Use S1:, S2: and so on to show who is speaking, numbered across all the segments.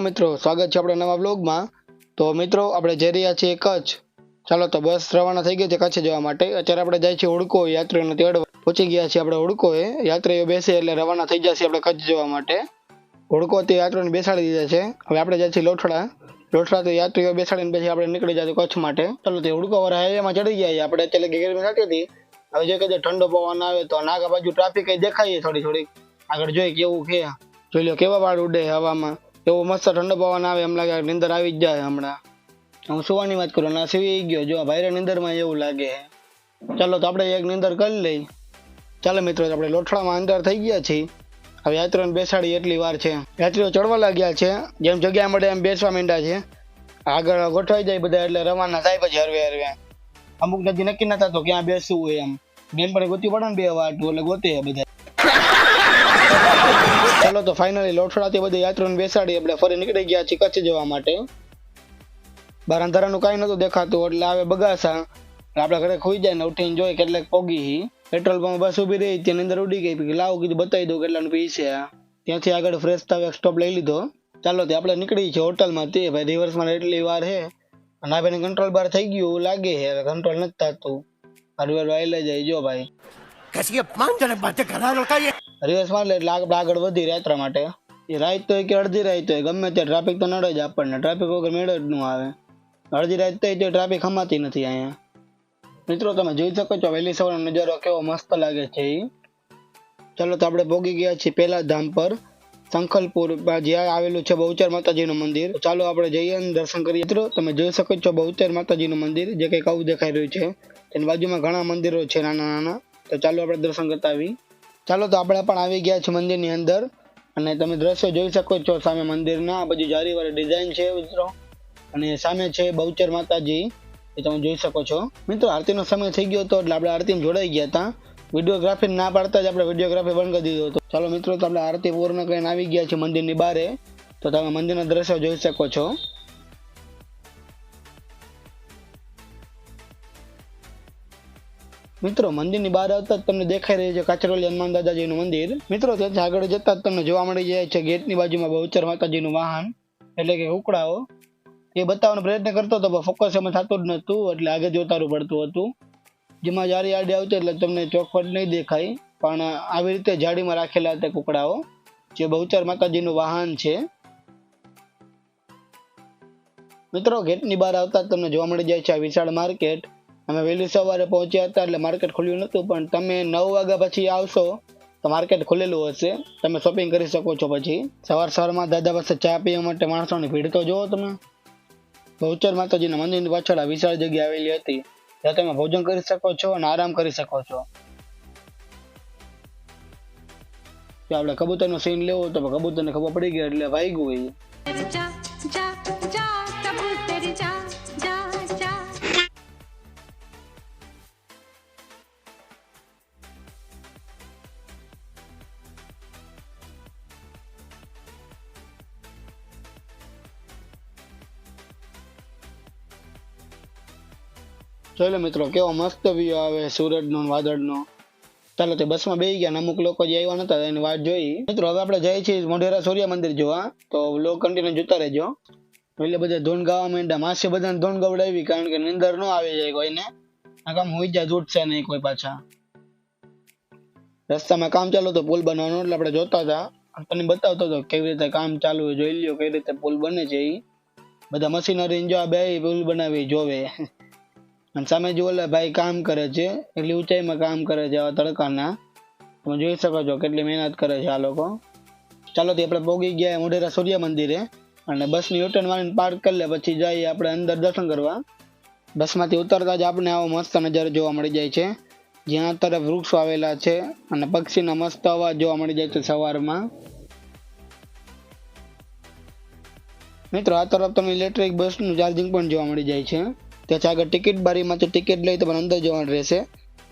S1: Hello મિત્રો, સ્વાગત છે આપણા નવા બ્લોગમાં તો મિત્રો, આપણે જઈ રહ્યા છીએ કચ્છ. ચાલો તો બસ રવાના થઈ ગઈ છે કચ્છ જવા માટે. અત્યારે આપણે જાય છીએ હુડકો યાત્રીઓને તેડવા. પહોંચી ગયા છીએ આપણે હુડકોએ યાત્રીઓ બેસે એટલે રવાના થઈ જશે આપણે કચ્છ જવા માટે. હુડકો તે યાત્રીઓને બેસાડી દીધા છે. હવે આપણે જાય છીએ લોઠડા લોઠડા તો યાત્રીઓ બેસાડીને પછી આપણે નીકળી જાય કચ્છ માટે. ચાલો તે હુડકો વાળા હાઈવેમાં ચડી ગયા. આપણે અત્યારે ગેરમી થતી હતી. હવે જો કદાચ ઠંડો પવન આવે તો નાગા બાજુ ટ્રાફિક દેખાય થોડી થોડી આગળ જોઈ કેવું કે જોઈ લો કેવા વાળ ઉડે હવામાં. એવો મસ્ત ઠંડો પવન આવે એમ લાગે, નિંદર આવી જ જાય હમણાં. હું સુવાની વાત કરું, ના સીવી ગયો. જો, ભાઈરે નિંદરમાં એવું લાગે. ચાલો તો આપણે એક નિંદર કરી લઈ. ચાલો મિત્રો, આપણે લોઠડામાં અંદર થઈ ગયા છીએ. હવે યાત્રીઓને બેસાડી એટલી વાર છે. યાત્રીઓ ચડવા લાગ્યા છે. જેમ જગ્યા મળે એમ બેસવા માંડ્યા છે. આગળ ગોઠવાઈ જાય બધા એટલે રવાના થાય પછી હરવે હરવે. અમુક નથી નક્કી ના થતો ક્યાં બેસવું હોય એમ. બેન પણ ગોતી પડે ને બે વાર એટલે ગોતે બધા. ચાલો તો ફાઇનલી લોઠડાથી બધી યાત્રીઓને બેસાડી આપણે ફરી નીકળી ગયા છીએ કચ્છ જવા માટે. બાર અંધારાનું કાંઈ નહોતું દેખાતું, એટલે આવે બગાસા. આપણે ઘરે ખોઈ જાય ને ઉઠીને જોઈએ કેટલાક પોગી. હી પેટ્રોલ પંપ બસ ઊભી રહી, તેની અંદર ઉડી ગઈ, પછી લાવ કીધું, બતાવી દઉં કેટલાનું પી છે ત્યાંથી આગળ ફ્રેશ થાવ એક સ્ટોપ લઈ લીધો. ચાલો તે આપણે નીકળી છે હોટલમાં તે, ભાઈ રિવર્સમાં એટલી વાર છે અને આ ભાઈને કંટ્રોલ બાર થઈ ગયું લાગે છે કંટ્રોલ નથી થતું. હરવેર વાયલે જાય, જો ભાઈ.
S2: કશી અપમાનજનક માટે ઘણા
S1: રોકાઈએ રેસમાં એટલે આગળ વધી રાત્રા માટે. એ રાત તો કે અડધી રાત તો ગમે તે ટ્રાફિક તો નડે જ આપણને. ટ્રાફિક વગર મેળ જ નું આવે. અડધી રાત તો ટ્રાફિક હમાતી નથી અહીંયા. મિત્રો, તમે જોઈ શકો છો, વહેલી સવારનો નજારો કેવો મસ્ત લાગે છે એ ચલો તો આપણે ભોગી ગયા છીએ પહેલા ધામ પર. સંખલપુર જ્યાં આવેલું છે બહુચર માતાજીનું મંદિર. ચાલો આપણે જઈએ અને દર્શન કરીએ. મિત્રો, તમે જોઈ શકો છો બહુચર માતાજીનું મંદિર, જે કંઈક આવું દેખાઈ રહ્યું છે. તેની બાજુમાં ઘણા મંદિરો છે નાના નાના તો ચાલો આપણે દર્શન કરતા આવી ચાલો તો આપણે પણ આવી ગયા છીએ મંદિરની અંદર. અને તમે દ્રશ્યો જોઈ શકો છો સામે મંદિરના. આ બાજુ જારીવાળી ડિઝાઇન છે મિત્રો. અને સામે છે બહુચર માતાજી. એ તમે જોઈ શકો છો. મિત્રો, આરતીનો સમય થઈ ગયો હતો એટલે આપણે આરતીમાં જોડાઈ ગયા હતા. વિડીયોગ્રાફી ના પાડતા જ આપણે વિડીયોગ્રાફી બંધ કરી દીધો હતો. ચાલો મિત્રો, તો આપણે આરતી પૂર્ણ કરીને આવી ગયા છીએ મંદિરની બારે. તો તમે મંદિરના દ્રશ્યો જોઈ શકો છો. મિત્રો, મંદિરની બહાર આવતા જ તમને દેખાઈ રહ્યું છે કાચરોલી હનુમાન દાદાજીનું મંદિર. મિત્રો, ત્યાંથી આગળ જતા જ તમને જોવા મળી જાય છે ગેટની બાજુમાં બહુચર માતાજીનું વાહન, એટલે કે ઉકળાઓ. એ બતાવવાનો પ્રયત્ન કરતો હતો, પણ ફોકસ એમાં થતું જ નહોતું, એટલે આગળ જોતારું પડતું હતું. જેમાં જારી આડી આવતી એટલે તમને ચોખવટ નહીં દેખાય, પણ આવી રીતે જાડીમાં રાખેલા હતા કુકડાઓ, જે બહુચર માતાજીનું વાહન છે. મિત્રો, ગેટની બહાર આવતા જ તમને જોવા મળી જાય છે આ વિશાળ માર્કેટ. અમે વહેલી સવારે પહોંચ્યા હતા એટલે માર્કેટ ખુલ્યું નહોતું, પણ તમે નવ વાગ્યા પછી આવશો તો માર્કેટ ખુલેલું હશે. તમે શોપિંગ કરી શકો છો પછી. સવાર સવારમાં દાદા પાસે ચા પીવા માટે માણસોની ભીડ તો જુઓ તમે. ભવચર માતાજીના મંદિરની પાછળ આ વિશાળ જગ્યા આવેલી હતી. ત્યાં તમે ભોજન કરી શકો છો અને આરામ કરી શકો છો. આપણે કબૂતરનો સીન લેવો તો કબૂતરને ખબર પડી ગઈ એટલે વાઈ એ. જોઈ લો મિત્રો, કેવો મસ્ત વ્યૂ આવે સુરતનો ને વાદળનો. ચાલો તે બસમાં બેસી ગયા અમુક લોકો જે આવ્યા નતા એની વાત જોઈ. મિત્રો, હવે આપણે જઈએ છીએ મોઢેરા સૂર્ય મંદિર જોવા. તો લો કન્ટિન્યુ જોતા રહેજો. એટલે બધા ધૂન ગાવા માંડ્યા. માસે બધાને ધૂન ગવડાવી કારણ કે નિંદર ન આવી જાય કોઈને. આ કામ હોઈ જાય ઉઠશે નહીં કોઈ પાછા. રસ્તામાં કામ ચાલુ તો પુલ બનવાનું, એટલે આપણે જોતા હતા. તમને બતાવતો હતો કેવી રીતે કામ ચાલુ જોઈ લ્યો કઈ રીતે પુલ બને છે એ બધા મશીનરી જો બે પુલ બનાવી જોવે. અને સામે જો ભાઈ કામ કરે છે. એટલી ઊંચાઈમાં કામ કરે છે આવા તડકાના. તમે જોઈ શકો છો કેટલી મહેનત કરે છે આ લોકો. ચાલો તે આપણે પોગી ગયા મોઢેરા સૂર્ય મંદિરે. અને બસની યુટર્ન મારીને પાર્ક કરી લે, પછી જઈએ આપણે અંદર દર્શન કરવા. બસમાંથી ઉતરતા જ આપણે આવો મસ્ત નજારો જોવા મળી જાય છે. જ્યાં તરફ વૃક્ષો આવેલા છે અને પક્ષીના મસ્ત અવાજ જોવા મળી જાય છે સવારમાં. મિત્રો, આ તરફ તમને ઇલેક્ટ્રિક બસનું ચાર્જિંગ પણ જોવા મળી જાય છે. ત્યાં આગળ ટિકિટ બારીમાંથી ટિકિટ લઈ તમારે અંદર જવાનું રહેશે.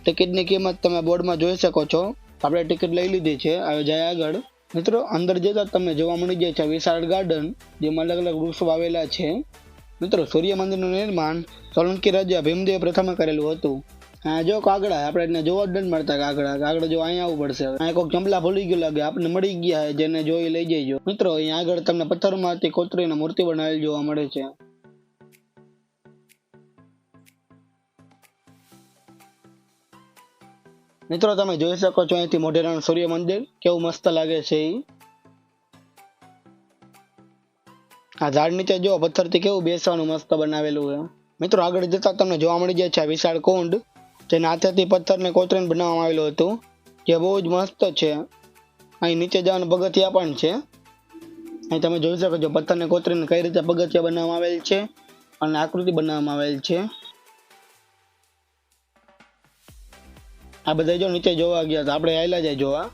S1: ટિકિટની કિંમત તમે બોર્ડમાં જોઈ શકો છો. આપણે ટિકિટ લઈ લીધી છે. હવે જાય આગળ. મિત્રો, અંદર જતા તમને જોવા મળી જાય છે વિશાળ ગાર્ડન જેમાં અલગ અલગ વૃક્ષો આવેલા છે. મિત્રો, સૂર્ય મંદિરનું નિર્માણ સોલંકી રાજા ભીમદેવ પ્રથમે કરેલું હતું. હા જો કાગડા, આપણે એને જોવા જ નથી મળતા કાગડા. કાગડા જો અહીંયા આવવું પડશે. અહીંયા કોઈક ચંપલા ભૂલી ગયું લાગે. આપણે મળી ગયા જેને જોઈ લઈ જઈજો મિત્રો, અહીંયા આગળ તમને પથ્થરમાંથી કોતરીને મૂર્તિ બનાવેલી જોવા મળે છે. મિત્રો, તમે જોઈ શકો છો અહીંથી મોઢેરાનું સૂર્ય મંદિર કેવું મસ્ત લાગે છે એ આ ઝાડ નીચે જો પથ્થરથી કેવું બેસવાનું મસ્ત બનાવેલું છે. મિત્રો, આગળ જતા તમને જોવા મળી જાય છે વિશાળ કુંડ, જેના હાથેથી પથ્થરને કોતરીને બનાવવામાં આવેલું હતું, જે બહુ જ મસ્ત છે. અહીં નીચે જવાનું પગથિયા પણ છે. અહીં તમે જોઈ શકો છો પથ્થરને કોતરીને કઈ રીતે પગથિયા બનાવવામાં આવેલ છે અને આકૃતિ બનાવવામાં આવેલ છે. આ બધા જો નીચે જોવા ગયા હતા આપણે આયલા જાય જોવા.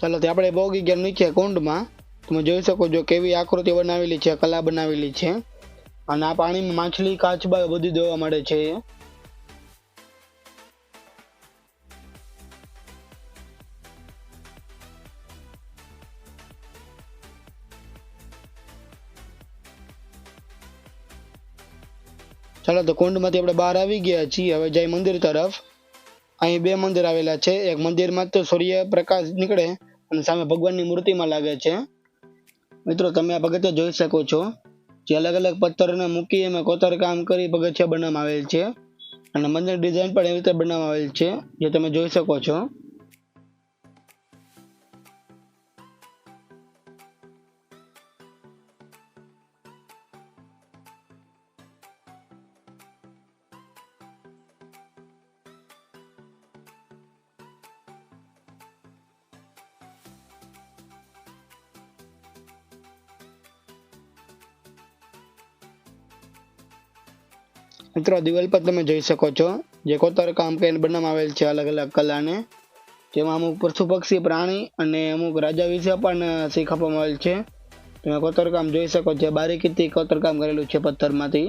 S1: ચાલો તે આપણે પોગી ગયા નીચે કુંડમાં. તમે જોઈ શકો છો કેવી આકૃતિ બનાવેલી છે, કલા બનાવેલી છે. અને આ પાણીમાં માછલી કાચબા બધું જોવા મળે છે. ચાલો તો કુંડમાંથી આપણે બહાર આવી ગયા છીએ. હવે જાય મંદિર તરફ. અહીં બે મંદિર આવેલા છે. એક મંદિરમાં તો સૂર્ય પ્રકાશ નીકળે અને સામે ભગવાનની મૂર્તિમાં લાગે છે. મિત્રો, તમે આ પગથિયા જોઈ શકો છો જે અલગ અલગ પથ્થરને મૂકી એમાં કોતર કામ કરી પગથિયા બનાવવામાં આવેલ છે. અને મંદિર ડિઝાઇન પણ એવી રીતે બનાવવામાં આવેલ છે, જે તમે જોઈ શકો છો. મિત્રો દિવાલ પર તમે જોઈ શકો છો, જે કોતર કામ કરીને બનાવવામાં આવેલ છે અલગ અલગ કલાને. જેમાં અમુક પશુ પક્ષી, પ્રાણી અને અમુક રાજા વિશે પણ શીખ આપવામાં આવેલ છે. તમે કોતરકામ જોઈ શકો છો, બારીકીથી કોતરકામ કરેલું છે પથ્થરમાંથી.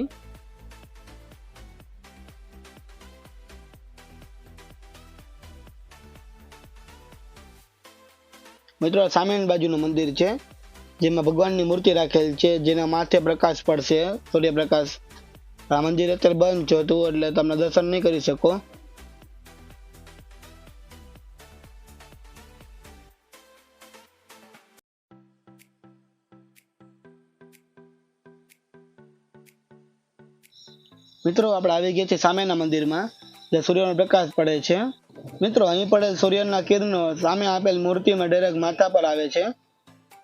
S1: મિત્રો સામેની બાજુનું મંદિર છે, જેમાં ભગવાનની મૂર્તિ રાખેલ છે, જેના માથે પ્રકાશ પડશે, સૂર્યપ્રકાશ. આ મંદિર અત્યારે બંધ છે હતું, એટલે તમને દર્શન નહીં કરી શકો. મિત્રો, આપણે આવી ગયા છીએ સામેના મંદિરમાં જે સૂર્યનો પ્રકાશ પડે છે. મિત્રો, અહીં પડેલ સૂર્યના કિરણો સામે આપેલ મૂર્તિમાં ડાયરેક્ટ માથા પર આવે છે.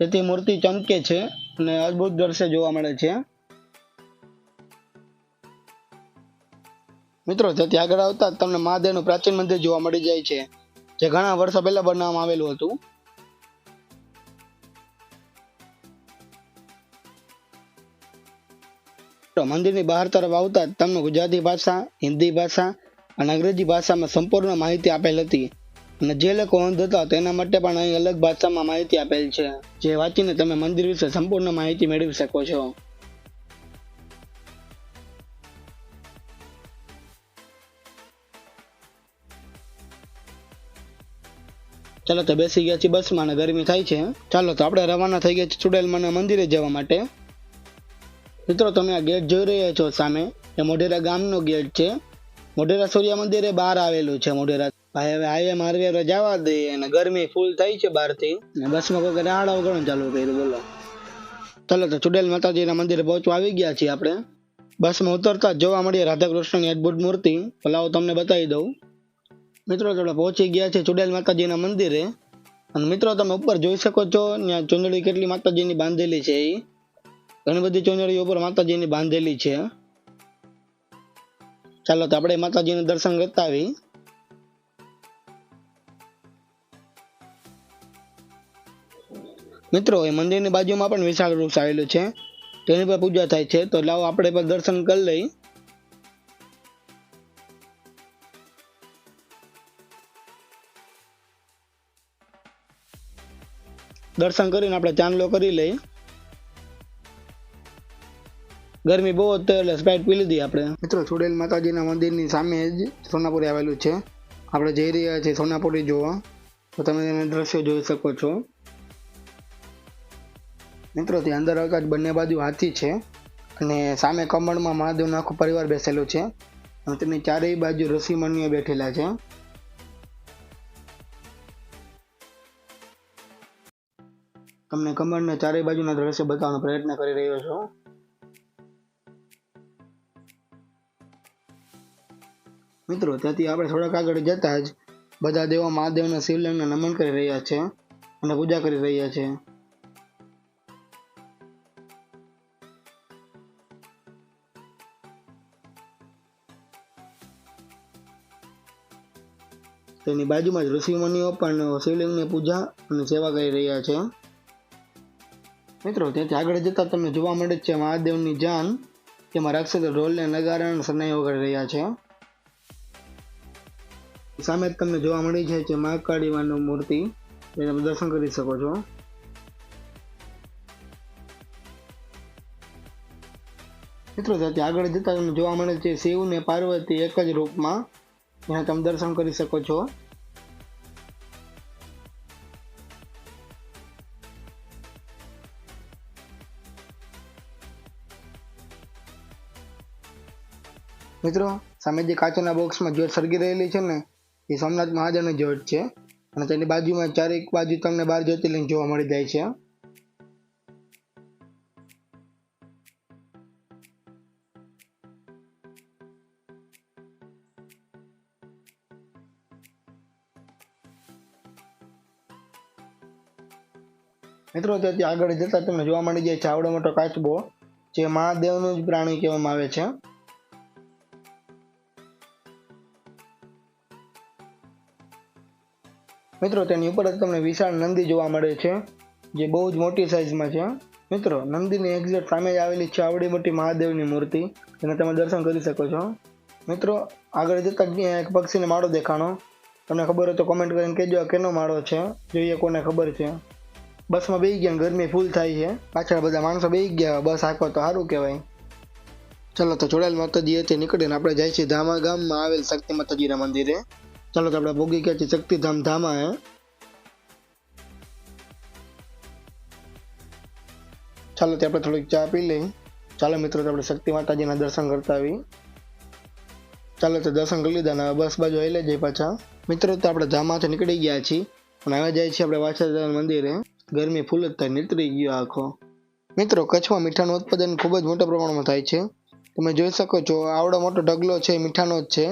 S1: જેથી મૂર્તિ ચમકે છે અને અદ્ભુત દ્રશ્ય જોવા મળે છે. મિત્રો, જેથી આગળ આવતા તમને મહાદેવનું પ્રાચીન મંદિર જોવા મળી જાય છે, જે ઘણા વર્ષો પહેલા બનાવવામાં આવેલું હતું. મંદિરની બહાર તરફ આવતા તમને ગુજરાતી ભાષા, હિન્દી ભાષા અને અંગ્રેજી ભાષામાં સંપૂર્ણ માહિતી આપેલ હતી. અને જે લોકો અંધ હતા તેના માટે પણ અહીં અલગ ભાષામાં માહિતી આપેલ છે. જે વાંચીને તમે મંદિર વિશે સંપૂર્ણ માહિતી મેળવી શકો છો. ચાલો તો બેસી ગયા છીએ, બસમાં ને ગરમી થાય છે ચાલો તો આપણે રવાના થઈ ગયા છીએ ચુડેલમાના મંદિરે જવા માટે. મિત્રો, તમે આ ગેટ જોઈ રહ્યા છો સામે. એ મોઢેરા ગામનો ગેટ છે. મોઢેરા સૂર્ય મંદિરે બહાર આવેલું છે મોઢેરા. ભાઈ, હવે હાઈવે મારવી જવા દઈએ અને ગરમી ફૂલ થઈ છે બહારથી. અને બસમાં કોઈ રાડા વગર ચાલુ કર્યું, બોલો. ચાલો તો ચુડેલ માતાજીના મંદિરે પહોંચવા આવી ગયા છીએ આપણે. બસમાં ઉતરતા જોવા મળીએ રાધાકૃષ્ણની અદભુત મૂર્તિ. લાવો તમને બતાવી દઉં. મિત્રો આપણે પહોંચી ગયા છે ચુડેલ માતાજીના મંદિરે. અને મિત્રો તમે ઉપર જોઈ શકો છો, ત્યાં ચુંદડી કેટલી માતાજીની બાંધેલી છે એ ઘણી બધી ચુંદડીઓ ઉપર માતાજીની બાંધેલી છે. ચાલો તો આપણે માતાજીને દર્શન કરતા આવી મિત્રો, એ મંદિરની બાજુમાં પણ વિશાળ વૃક્ષ આવેલું છે. તેની પર પૂજા થાય છે, તો લાવો આપણે પણ દર્શન કરી લઈ દર્શન કરીને આપણે ચાંદલો કરી લઈ ગરમી બહુ હતી એટલે સ્પ્રાઇટ પી લીધી આપણે. મિત્રો ચુડેલ માતાજીના મંદિરની સામે જ સોનાપુરી આવેલું છે. આપણે જઈ રહ્યા છીએ સોનાપુરી જોવા. તો તમે તેના દ્રશ્યો જોઈ શકો છો. મિત્રો, ત્યાં અંદર જ બંને બાજુ હાથી છે અને સામે કમળમાં મહાદેવનો આખો પરિવાર બેસેલો છે. અને તેની ચારેય બાજુ ઋષિમુનિઓ બેઠેલા છે. તમને કમરને ચારેય બાજુના દ્રશ્ય બતાવવાનો પ્રયત્ન કરી રહ્યો છું. મિત્રો, ત્યાંથી આપણે થોડાક આગળ જતા જ બધા દેવો મહાદેવના શિવલિંગને નમન કરી રહ્યા છે અને પૂજા કરી રહ્યા છે. તેની બાજુમાં જ ઋષિમુનિઓ પણ શિવલિંગની પૂજા અને સેવા કરી રહ્યા છે. મિત્રો, ત્યાંથી આગળ જતા તમને જોવા મળે છે મહાદેવની જાન તેમાં રાક્ષસો ઢોલને નગારા અને સનાઈઓ કરી રહ્યા છે. સામે તમને જોવા મળી છે જે મહાકાળી માની મૂર્તિ તમે દર્શન કરી શકો છો. મિત્રો સાથે આગળ જતા તમને જોવા મળે છે શિવ ને પાર્વતી એક જ રૂપમાં. જ્યાં તમે દર્શન કરી શકો છો. મિત્રો સામે જે કાચના બોક્સમાં જ્યોત સળગી રહેલી છે ને, એ સોમનાથ મહાદેવની જ્યોત છે. અને તેની બાજુમાં ચારેક બાજુ તમને બાર જ્યોતિર્લિંગ જોવા મળી જાય છે. મિત્રો ત્યાંથી આગળ જતા તમને જોવા મળી જાય છે આવડો મોટો કાચબો, જે મહાદેવનું જ પ્રાણી કહેવામાં આવે છે. મિત્રો, તેની ઉપર જ તમને વિશાળ નંદી જોવા મળે છે, જે બહુ જ મોટી સાઇઝમાં છે મિત્રો, નંદીની એક્ઝેક્ટ સામે જ આવેલી છે આવડી મોટી મહાદેવની મૂર્તિ, જેને તમે દર્શન કરી શકો છો. મિત્રો, આગળ જતાં એક પક્ષીને માળો દેખાણો. તમને ખબર હોય તો કોમેન્ટ કરીને કહેજો આ કેનો માળો છે, જોઈએ કોને ખબર છે. બસમાં બેસી ગયા ગરમી ફૂલ થાય છે. પાછળ બધા માણસો બેસી ગયા, બસ આખો તો સારું કહેવાય. ચાલો તો જોડાયેલ માતાજી હતી નીકળીને આપણે જાય છીએ ધામા ગામમાં આવેલ શક્તિ માતાજીના મંદિરે. ચાલો તો આપણે ભોગી ગયા છીએ શક્તિધામ ધામા હે. ચાલો તે આપણે થોડીક ચા પી લઈ. ચાલો મિત્રો, તો આપણે શક્તિ માતાજીના દર્શન કરતા આવી ચાલો તો દર્શન કરી લીધા ને બસ બાજુ આવી જઈએ પાછા. મિત્રો, તો આપણે ધામાથી નીકળી ગયા છીએ અને હવે જાય છીએ આપણે વાછા મંદિરે. ગરમી ફૂલ જ થાય, નીતરી ગયો આખો. મિત્રો, કચ્છમાં મીઠાનું ઉત્પાદન ખૂબ જ મોટા પ્રમાણમાં થાય છે. તમે જોઈ શકો છો, આવડો મોટો ઢગલો છે, મીઠાનો જ છે.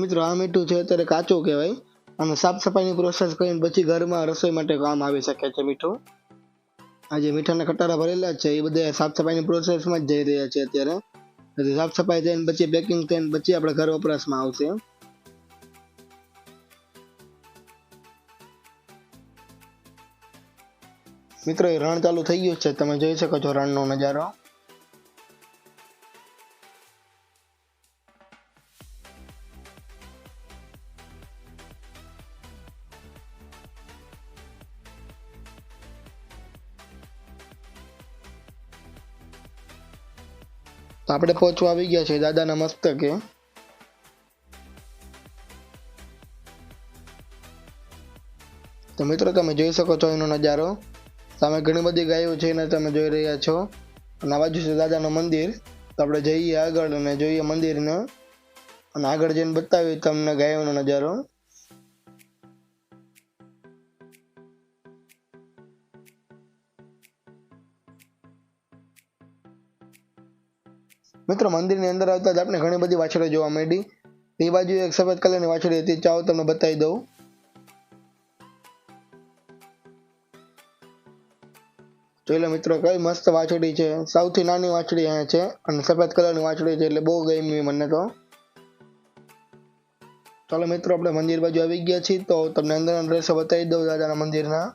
S1: મિત્રો, આ મીઠું છે અત્યારે કાચું કહેવાય. અને સાફ સફાઈની પ્રોસેસ કરીને પછી ઘરમાં રસોઈ માટે કામ આવી શકે છે મીઠું. આ જે મીઠાના કટારા ભરેલા છે, એ બધા સાફ સફાઈની પ્રોસેસમાં જ જઈ રહ્યા છે અત્યારે. પછી સાફ સફાઈ થઈને પછી બેકિંગ થઈને પછી આપણે ઘર વપરાશમાં આવશે. મિત્રો, એ રણ ચાલુ થઈ ગયું છે. તમે જોઈ શકો છો રણનો નજારો. આપણે પહોંચવા આવી ગયા છે દાદાના મસ્તકે. તો મિત્રો તમે જોઈ શકો છો એનો નજારો. સામે ઘણી બધી ગાયો છે એને તમે જોઈ રહ્યા છો. અને આ બાજુ છે દાદાનું મંદિર. તો આપણે જઈએ આગળ અને જોઈએ મંદિરને. અને આગળ જઈને બતાવીએ તમને ગાયોનો નજારો. મિત્રો, મંદિરની અંદર આવતા જ આપણે ઘણી બધી વાછળો જોવા મળી. એ બાજુ એક સફેદ કલરની વાછળી હતી. ચાલો તમને બતાવી દઉં. જોઈ લો મિત્રો, કઈ મસ્ત વાછડી છે. સૌથી નાની વાછડી અહીંયા છે અને સફેદ કલરની વાછડી છે એટલે બહુ ગમી મને તો. ચાલો મિત્રો, આપણે મંદિર બાજુ આવી ગયા છીએ તો તમને અંદરના દ્રશ્ય બતાવી દઉં દાદાના મંદિરના.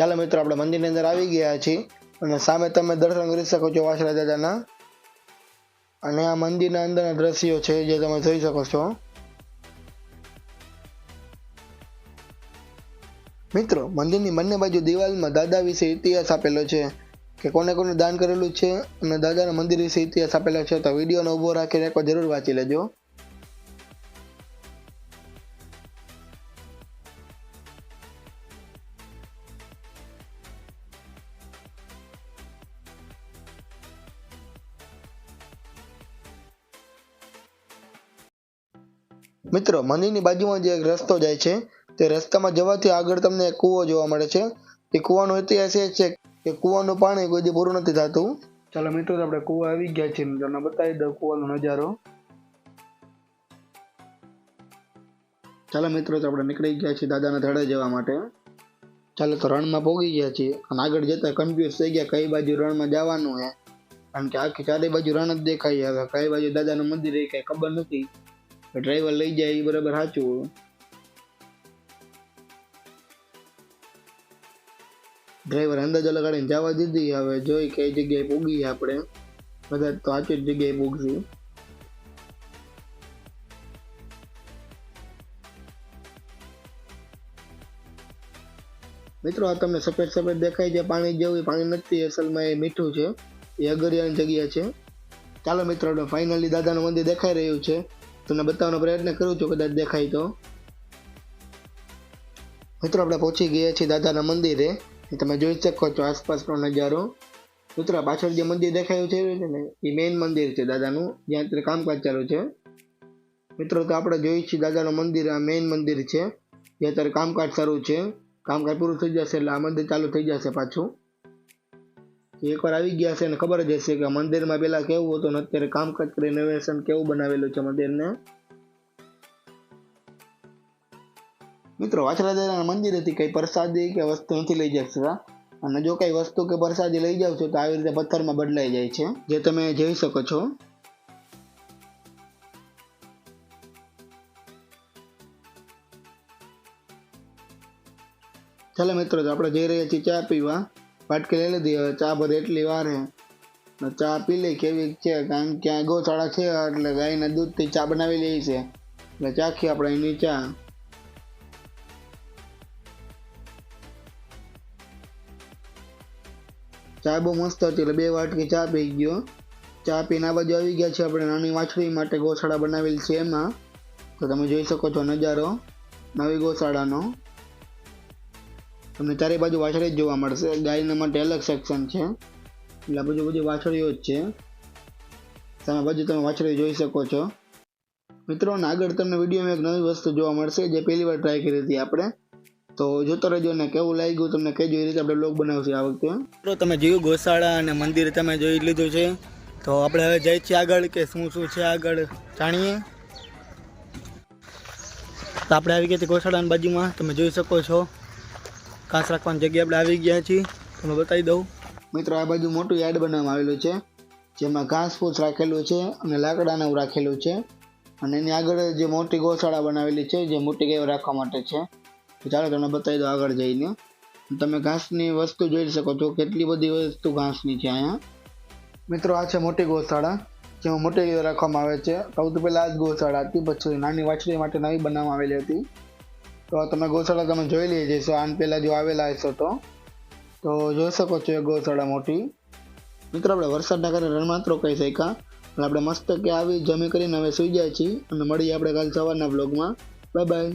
S1: ચાલો મિત્રો, આપણે મંદિરની અંદર આવી ગયા છીએ અને સામે તમે દર્શન કરી શકો છો વાસરા દાદાના. અને આ મંદિરના અંદરના દ્રશ્યો છે જે તમે જોઈ શકો છો. મિત્રો, મંદિરની બંને બાજુ દિવાલમાં દાદા વિશે ઇતિહાસ આપેલો છે કે કોને કોને દાન કરેલું છે અને દાદાના મંદિર વિશે ઇતિહાસ આપેલો છે. તો વિડીયોને ઊભો રાખીને એકવાર જરૂર વાંચી લેજો. મિત્રો મંદિરની બાજુમાં જે એક રસ્તો જાય છે તે રસ્તામાં જવાથી આગળ તમને એક કૂવો જોવા મળે છે. એ કૂવાનો ઇતિહાસ એ છે કે કૂવાનું પાણી કોઈ પૂરું નથી થતું. ચાલો મિત્રો આપણે કૂવા આવી ગયા છીએ. તમને બતાવી દઉં કૂવાનો નજારો. ચાલો મિત્રો તો આપણે નીકળી ગયા છીએ દાદાના ધડે જવા માટે. ચાલો તો રણમાં પોગી ગયા છીએ. અને આગળ જતા કન્ફ્યુઝ થઈ ગયા કઈ બાજુ રણમાં જવાનું હે. કારણ કે આખી ચારે બાજુ રણ જ દેખાય હવે કઈ બાજુ દાદાનું મંદિર એ કઈ ખબર નથી. ડ્રાઈવર લઈ જાય એ બરાબર સાચું ડ્રાઈવર અંદાજો લગાડીને જવા દીધી, હવે જોઈ કઈ જગ્યાએ પૂગી આપણે. બધા તો સાચી જ જગ્યાએ પૂગશું. મિત્રો, આ તમને સફેદ સફેદ દેખાય છે, પાણી જેવું એ પાણી નથી, અસલમાં એ મીઠું છે. એ અગરિયાની જગ્યા છે. ચાલો મિત્રો ફાઇનલી દાદાનું મંદિર દેખાઈ રહ્યું છે. તમને બતાવવાનો પ્રયત્ન કરું છું, કદાચ દેખાય તો. મિત્રો, આપણે પહોંચી ગયા છીએ દાદાના મંદિરે. તમે જોઈ શકો છો આસપાસનો નજારો. મિત્રો પાછળ જે મંદિર દેખાયું છે ને, એ મેઇન મંદિર છે દાદાનું. જ્યાં અત્યારે કામકાજ ચાલુ છે. મિત્રો, તો આપણે જોઈએ છીએ દાદાનું મંદિર, આ મેઇન મંદિર છે. જે અત્યારે કામકાજ સારું છે. કામકાજ પૂરું થઈ જશે એટલે આ મંદિર ચાલુ થઈ જશે પાછું. એકવાર આવી ગયા છે ને ખબર જ હશે કે મંદિરમાં પેલા કેવું હતું ને અત્યારે કામકાજ કરી રિનોવેશન કેવું બનાવેલું છે મંદિરને. મિત્રો વાછરાદાના મંદિરેથી કઈ પ્રસાદી કે વસ્તુ નથી લઈ શકતા અને જો કઈ વસ્તુ કે પ્રસાદી લઈ જાવ છો તો આવી રીતે પથ્થરમાં બદલાઈ જાય છે, જે તમે જોઈ શકો છો. ચાલો મિત્રો, તો આપણે જઈ રહ્યા છીએ ચા પીવા. વાટકી લઈ લીધી. હવે ચા ભરે એટલી વારે. ચા પી લઈ કેવી છે? કારણ કે આ ગૌશાળા છે? એટલે ગાયના દૂધથી ચા બનાવી લઈ છે. એટલે ચાખી આપણે એની ચા. ચા બહુ મસ્ત હતી. એટલે બે વાટકી ચા પી ગયો. ચા પીને આ બાજુ આવી ગયા છે આપણે નાની વાછડી માટે ગૌશાળા બનાવેલી છે એમાં. તો તમે જોઈ શકો છો નજારો. નવી ગૌશાળાનો. તમને ચારે બાજુ વાછળી જ જોવા મળશે. ગાયના માટે અલગ સેક્શન છે. એટલે બધું બધી વાછળીઓ જ છે. તમે બાજુ તમે વાછળી જોઈ શકો છો. મિત્રો આગળ તમને વિડીયોમાં એક નવી વસ્તુ જોવા મળશે જે પહેલી વાર ટ્રાય કરી હતી આપણે. તો જોતો રહેજો ને કેવું લાગ્યું તમને કઈ જોઈ રીતે આપણે બ્લોગ બનાવશું આ વખતે. મિત્રો, તમે જોયું ગોશાળા અને મંદિર તમે જોઈ લીધું છે. તો આપણે હવે જઈએ છીએ આગળ કે શું શું છે આગળ જાણીએ. તો આપણે આવી ગયા ગોશાળાની બાજુમાં. તમે જોઈ શકો છો. ઘાસ રાખવાની જગ્યા આપણે આવી ગયા છીએ. તમને બતાવી દઉં. મિત્રો, આ બાજુ મોટું યાર્ડ બનાવવામાં આવેલું છે, જેમાં ઘાસ ફૂસ રાખેલું છે અને લાકડાનું રાખેલું છે. અને એની આગળ જે મોટી ગૌશાળા બનાવેલી છે, જે મોટી ગાયો રાખવા માટે છે. તો ચાલો તમને બતાવી દો આગળ જઈને. તમે ઘાસની વસ્તુ જોઈ શકો છો, કેટલી બધી વસ્તુ ઘાસની છે અહીંયા. મિત્રો, આ છે મોટી ગૌશાળા, જેમાં મોટી ગાયો રાખવામાં આવે છે. સૌથી પહેલાં આ જ ગૌશાળા હતી, પછી નાની વાછડી માટે નવી બનાવવામાં આવેલી હતી. તો તમે ગૌશાળા તમે જોઈ લઈ જશો આન પહેલાં જો આવેલા હશો તો. તો જોઈ શકો છો એ ગૌશાળા મોટી. મિત્રો આપણે વરસાદના કારણે રણમાત્રો કહી શક્યા. અને આપણે મસ્ત કે આવી જમી કરીને હવે સુઈ જાય છીએ. અને મળીએ આપણે કાલ સવારના બ્લોગમાં બાય બાય